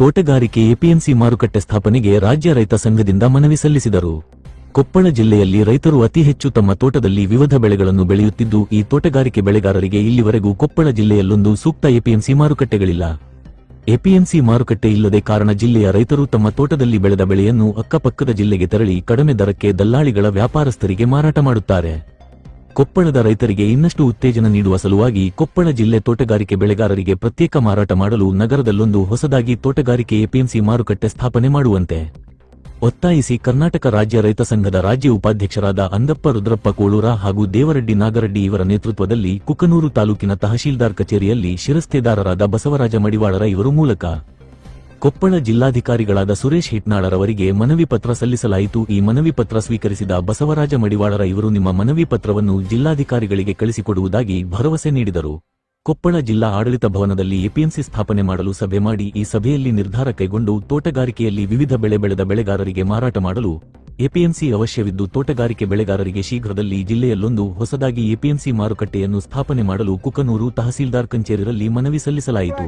ತೋಟಗಾರಿಕೆ ಎಪಿಎಂಸಿ ಮಾರುಕಟ್ಟೆ ಸ್ಥಾಪನೆಗೆ ರಾಜ್ಯ ರೈತ ಸಂಘದಿಂದ ಮನವಿ ಸಲ್ಲಿಸಿದರು. ಕೊಪ್ಪಳ ಜಿಲ್ಲೆಯಲ್ಲಿ ರೈತರು ಅತಿ ಹೆಚ್ಚು ತಮ್ಮ ತೋಟದಲ್ಲಿ ವಿವಿಧ ಬೆಳೆಗಳನ್ನು ಬೆಳೆಯುತ್ತಿದ್ದು, ಈ ತೋಟಗಾರಿಕೆ ಬೆಳೆಗಾರರಿಗೆ ಇಲ್ಲಿವರೆಗೂ ಕೊಪ್ಪಳ ಜಿಲ್ಲೆಯಲ್ಲೊಂದು ಸೂಕ್ತ ಎಪಿಎಂಸಿ ಮಾರುಕಟ್ಟೆಗಳಿಲ್ಲ. ಎಪಿಎಂಸಿ ಮಾರುಕಟ್ಟೆ ಇಲ್ಲದೆ ಕಾರಣ ಜಿಲ್ಲೆಯ ರೈತರು ತಮ್ಮ ತೋಟದಲ್ಲಿ ಬೆಳೆದ ಬೆಳೆಯನ್ನು ಅಕ್ಕಪಕ್ಕದ ಜಿಲ್ಲೆಗೆ ತೆರಳಿ ಕಡಿಮೆ ದರಕ್ಕೆ ದಲ್ಲಾಳಿಗಳ ವ್ಯಾಪಾರಸ್ಥರಿಗೆ ಮಾರಾಟ ಮಾಡುತ್ತಾರೆ. ಕೊಪ್ಪಳದ ರೈತರಿಗೆ ಇನ್ನಷ್ಟು ಉತ್ತೇಜನ ನೀಡುವ ಸಲುವಾಗಿ ಕೊಪ್ಪಳ ಜಿಲ್ಲೆ ತೋಟಗಾರಿಕೆ ಬೆಳೆಗಾರರಿಗೆ ಪ್ರತ್ಯೇಕ ಮಾರಾಟ ಮಾಡಲು ನಗರದಲ್ಲೊಂದು ಹೊಸದಾಗಿ ತೋಟಗಾರಿಕೆ ಎಪಿಎಂಸಿ ಮಾರುಕಟ್ಟೆ ಸ್ಥಾಪನೆ ಮಾಡುವಂತೆ. ಒತ್ತಾಯಿಸಿ ಕರ್ನಾಟಕ ರಾಜ್ಯ ರೈತ ಸಂಘದ ರಾಜ್ಯ ಉಪಾಧ್ಯಕ್ಷರಾದ ಅಂದಪ್ಪ ರುದ್ರಪ್ಪ ಕೋಳೂರ ಹಾಗೂ ದೇವರೆಡ್ಡಿ ನಾಗರೆಡ್ಡಿ ಇವರ ನೇತೃತ್ವದಲ್ಲಿ ಕುಕನೂರು ತಾಲೂಕಿನ ತಹಶೀಲ್ದಾರ್ ಕಚೇರಿಯಲ್ಲಿ ಶಿರಸ್ತೇದಾರರಾದ ಬಸವರಾಜ ಮಡಿವಾಳರ ಇವರು ಮೂಲಕ. ಕೊಪ್ಪಳ ಜಿಲ್ಲಾಧಿಕಾರಿಗಳಾದ ಸುರೇಶ್ ಹಿಟ್ನಾಳರವರಿಗೆ ಮನವಿ ಪತ್ರ ಸಲ್ಲಿಸಲಾಯಿತು. ಈ ಮನವಿ ಪತ್ರ ಸ್ವೀಕರಿಸಿದ ಬಸವರಾಜ ಮಡಿವಾಳರ ಇವರು ನಿಮ್ಮ ಮನವಿ ಪತ್ರವನ್ನು ಜಿಲ್ಲಾಧಿಕಾರಿಗಳಿಗೆ ಕಳಿಸಿಕೊಡುವುದಾಗಿ ಭರವಸೆ ನೀಡಿದರು. ಕೊಪ್ಪಳ ಜಿಲ್ಲಾ ಆಡಳಿತ ಭವನದಲ್ಲಿ ಎಪಿಎಂಸಿ ಸ್ಥಾಪನೆ ಮಾಡಲು ಸಭೆ ಮಾಡಿ, ಈ ಸಭೆಯಲ್ಲಿ ನಿರ್ಧಾರ ಕೈಗೊಂಡು ತೋಟಗಾರಿಕೆಯಲ್ಲಿ ವಿವಿಧ ಬೆಳೆ ಬೆಳೆದ ಬೆಳೆಗಾರರಿಗೆ ಮಾರಾಟ ಮಾಡಲು ಎಪಿಎಂಸಿ ಅವಶ್ಯವಿದ್ದು, ತೋಟಗಾರಿಕೆ ಬೆಳೆಗಾರರಿಗೆ ಶೀಘ್ರದಲ್ಲಿ ಜಿಲ್ಲೆಯಲ್ಲೊಂದು ಹೊಸದಾಗಿ ಎಪಿಎಂಸಿ ಮಾರುಕಟ್ಟೆಯನ್ನು ಸ್ಥಾಪನೆ ಮಾಡಲು ಕುಕನೂರು ತಹಸೀಲ್ದಾರ್ ಕಚೇರಿಯಲ್ಲಿ ಮನವಿ ಸಲ್ಲಿಸಲಾಯಿತು.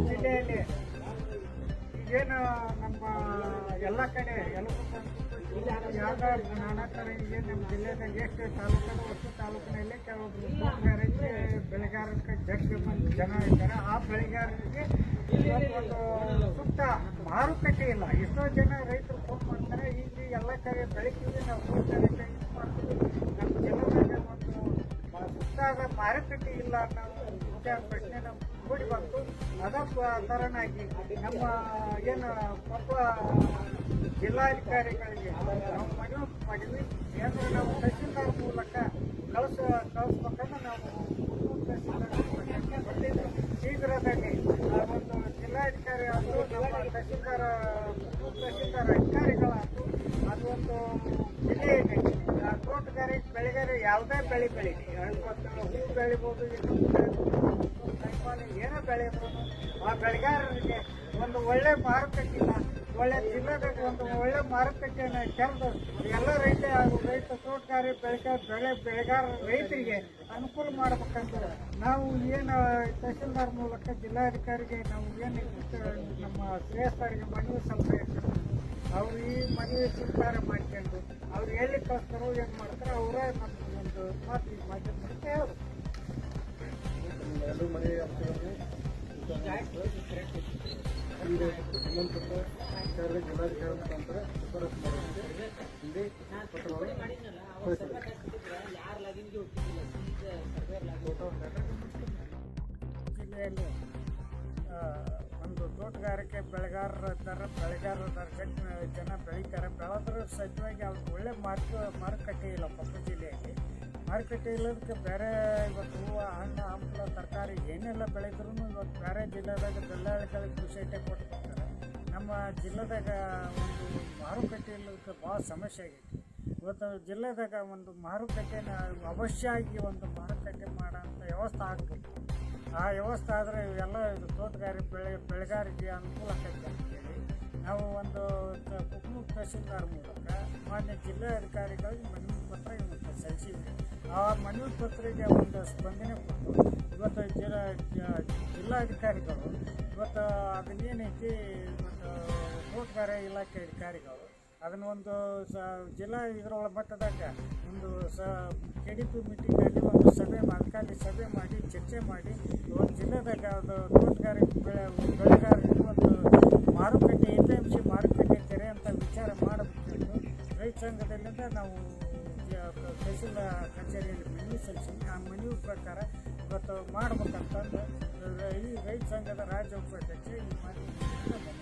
ನಾನಾ ಥರ ಇದೆ. ನಮ್ಮ ಜಿಲ್ಲೆದಾಗ ಎಷ್ಟು ತಾಲೂಕಲ್ಲಿ ಒಟ್ಟು ತಾಲೂಕಿನಲ್ಲಿ ಕೆಲವೊಬ್ಬರು ತೋಟಗಾರಿಕೆ ಬೆಳೆಗಾರಕ್ಕೆ ಜಗ್ಗ ಮಂದಿ ಜನ ಇದ್ದಾರೆ. ಆ ಬೆಳೆಗಾರರಿಗೆ ಇವತ್ತು ಒಂದು ಸೂಕ್ತ ಮಾರುಕಟ್ಟೆ ಇಲ್ಲ. ಎಷ್ಟೋ ಜನ ರೈತರು ಫೋನ್ ಮಾಡ್ತಾರೆ, ಇಲ್ಲಿ ಎಲ್ಲ ಕಡೆ ಬೆಳಿತೀವಿ, ನಾವು ತೋಟಗಾರಿಕೆ ಇದು ಮಾಡ್ತೀವಿ. ನಮ್ಮ ಜಿಲ್ಲೆದಾಗ ಒಂದು ಸೂಕ್ತಾದ ಮಾರುಕಟ್ಟೆ ಇಲ್ಲ ಅನ್ನೋ ವಿಚಾರ ಪ್ರಶ್ನೆ ನಮ್ಗೆ ಕೂಡಿ ಬಂತು. ಅದ ಕಾರಣಾಗಿ ನಮ್ಮ, ಏನು, ಪಾಪ ಜಿಲ್ಲಾಧಿಕಾರಿಗಳಿಗೆ ನಾವು ಮನವಿ ಮಾಡಿದ್ವಿ. ಏನು ನಾವು ತಹಸೀಲ್ದಾರ್ ಮೂಲಕ ಕಳಿಸ, ಕಳಿಸ್ಬೇಕಂದ್ರೆ ನಾವು ಬಂದಿದ್ದು ಶೀಘ್ರದಲ್ಲಿ ಆ ಒಂದು ಜಿಲ್ಲಾಧಿಕಾರಿ ಆದರೂ ನಮ್ಮ ತಹಸೀಲ್ದಾರ ತಹಸೀಲ್ದಾರ್ ಅಧಿಕಾರಿಗಳಾದ್ರು ಅದೊಂದು ಜಿಲ್ಲೆಯಲ್ಲಿ ತೋಟಗಾರಿಕೆ ಬೆಳೆಗಾರ ಯಾವುದೇ ಬೆಳೆ ಬೆಳೀಲಿ ಇವತ್ತು ಹೂ ಬೆಳಿಬೋದು ಬೆಳಿಬೋದು ಏನೋ ಬೆಳೆದ್ರು ಆ ಬೆಳೆಗಾರರಿಗೆ ಒಂದು ಒಳ್ಳೆ ಮಾರುಕಟ್ಟೆ ಒಳ್ಳೆ ತಿನ್ನಬೇಕು ಒಂದು ಒಳ್ಳೆ ಮಾರುಕಟ್ಟೆಯನ್ನು ತೆರೆದು ಎಲ್ಲ ರೈತ ರೈತ ತೋಟಗಾರಿ ಬೆಳಕ ಬೆಳೆ ಬೆಳೆಗಾರ ರೈತರಿಗೆ ಅನುಕೂಲ ಮಾಡ್ಬೇಕಂದ್ರೆ ನಾವು ಏನು ತಹಸೀಲ್ದಾರ್ ಮೂಲಕ ಜಿಲ್ಲಾಧಿಕಾರಿಗೆ ನಾವು ಏನು ನಮ್ಮ ಶ್ರೇಷ್ಠರಿಗೆ ಮನವಿ ಸಲ್ಲಿಸಿ ಅವ್ರು ಈ ಮನವಿ ಸ್ವೀಕಾರ ಮಾಡ್ಕೊಂಡು ಅವ್ರು ಎಲ್ಲಿ ಕಳಿಸ್ತಾರೋ ಏನು ಮಾಡ್ತಾರೆ, ಅವರೇ ನಮ್ಗೆ ಒಂದು ಮಾತು ಮಾಡ್ತಾರೆ ಅಂಶಗಳನ್ನು ಒಂದು ಜಿಲ್ಲಾಧಿಕಾರಿ ಮುಖಾಂತರ ಶಿಫಾರಸು ಜಿಲ್ಲೆಯಲ್ಲಿ ಒಂದು ತೋಟಗಾರಿಕೆ ಬೆಳೆಗಾರರು ಇದ್ದಾರೆ ಬೆಳೆಗಾರರು ಇದ್ದಾರೆ ಜನ ಬೆಳೀತಾರೆ. ಬೆಳೆದ್ರೆ ಸಹಜವಾಗಿ ಅವ್ರಿಗೆ ಒಳ್ಳೆ ಮಾರ್ಕ ಮಾರುಕಟ್ಟೆ ಇಲ್ಲ ಕೊಪ್ಪ ಜಿಲ್ಲೆಯಲ್ಲಿ. ಮಾರುಕಟ್ಟೆ ಇಲ್ಲದಕ್ಕೆ ಬೇರೆ ಇವತ್ತು ಹೂವು, ಹಣ್ಣು, ಹಂಪಲು, ತರಕಾರಿ ಏನೆಲ್ಲ ಬೆಳೆದ್ರೂ ಇವತ್ತು ಬೇರೆ ಜಿಲ್ಲೆದಾಗ ದಲ್ಲಾಳಿಗಳಿಗೆ ಕೃಷಿ ಕೊಟ್ಟಿರ್ತಾರೆ ನಮ್ಮ ಜಿಲ್ಲೆದಾಗ ಒಂದು ಮಾರುಕಟ್ಟೆ ಇಲ್ಲದಕ್ಕೆ ಭಾಳ ಸಮಸ್ಯೆ ಆಗೈತಿ. ಇವತ್ತು ಜಿಲ್ಲೆದಾಗ ಒಂದು ಮಾರುಕಟ್ಟೆನ ಅವಶ್ಯವಾಗಿ ಒಂದು ಮಾರುಕಟ್ಟೆ ಮಾಡೋಂಥ ವ್ಯವಸ್ಥೆ ಆಗಬೇಕು. ಆ ವ್ಯವಸ್ಥೆ ಆದರೆ ಇವೆಲ್ಲ ತೋಟಗಾರಿಕೆ ಬೆಳೆ ಬೆಳೆಗಾರಿಗೆ ಅನುಕೂಲ ಆಗ್ತೈತೆ ಅಂತೇಳಿ ನಾವು ಒಂದು ಕುಟುಂಬ ತಹಸೀಲ್ದಾರ್ ಮೂಲಕ ಮಾನ್ಯ ಜಿಲ್ಲಾಧಿಕಾರಿಗಳಿಗೆ ಮನವಿ ಪತ್ರ ಇವತ್ತು ಸಲ್ಲಿಸಿದ್ವಿ. ಆ ಮನವಿ ಪತ್ರಿಗೆ ಒಂದು ಸ್ಪಂದನೆ ಕೊಟ್ಟು ಇವತ್ತು ಜಿಲ್ಲಾ ಜಿಲ್ಲಾಧಿಕಾರಿಗಳು ಇವತ್ತು ಅದನ್ನೇನೈತಿ, ಇವತ್ತು ತೋಟಗಾರ ಇಲಾಖೆ ಅಧಿಕಾರಿಗಳು ಅದನ್ನ ಒಂದು ಸ, ಜಿಲ್ಲಾ ಇದರೊಳ ಮಟ್ಟದಾಗ ಒಂದು ಸ ಕೆ ಡಿ ಪಿ ಮೀಟಿಂಗಲ್ಲಿ ಒಂದು ಸಭೆ ಅಧಿಕಾರಿ ಸಭೆ ಮಾಡಿ, ಚರ್ಚೆ ಮಾಡಿ ಒಂದು ಜಿಲ್ಲೆದಾಗ ಅದು ತೋಟಗಾರಿಕೆ ಬೆಳೆ, ಬೆಳೆಗಾರರಿಗೆ ಒಂದು ಮಾರುಕಟ್ಟೆ, ಎ ಪಿ ಎಂ ಸಿ ಮಾರುಕಟ್ಟೆ ತೆರೆ ಅಂತ ವಿಚಾರ ಮಾಡಬೇಕು. ರೈತ ಸಂಘದಲ್ಲಿಂದ ನಾವು ತಹಸೀಲ್ದಾರ್ ಕಚೇರಿಯಲ್ಲಿ ಮನವಿ ಸಲ್ಲಿಸಿ, ಆ ಮನವಿ ಪ್ರಕಾರ ಇವತ್ತು ಮಾಡ್ಬೇಕಂತಂದು ರೈತ ಸಂಘದ ರಾಜ್ಯ ಉಪಾಧ್ಯಕ್ಷ ಈ ಮಾತು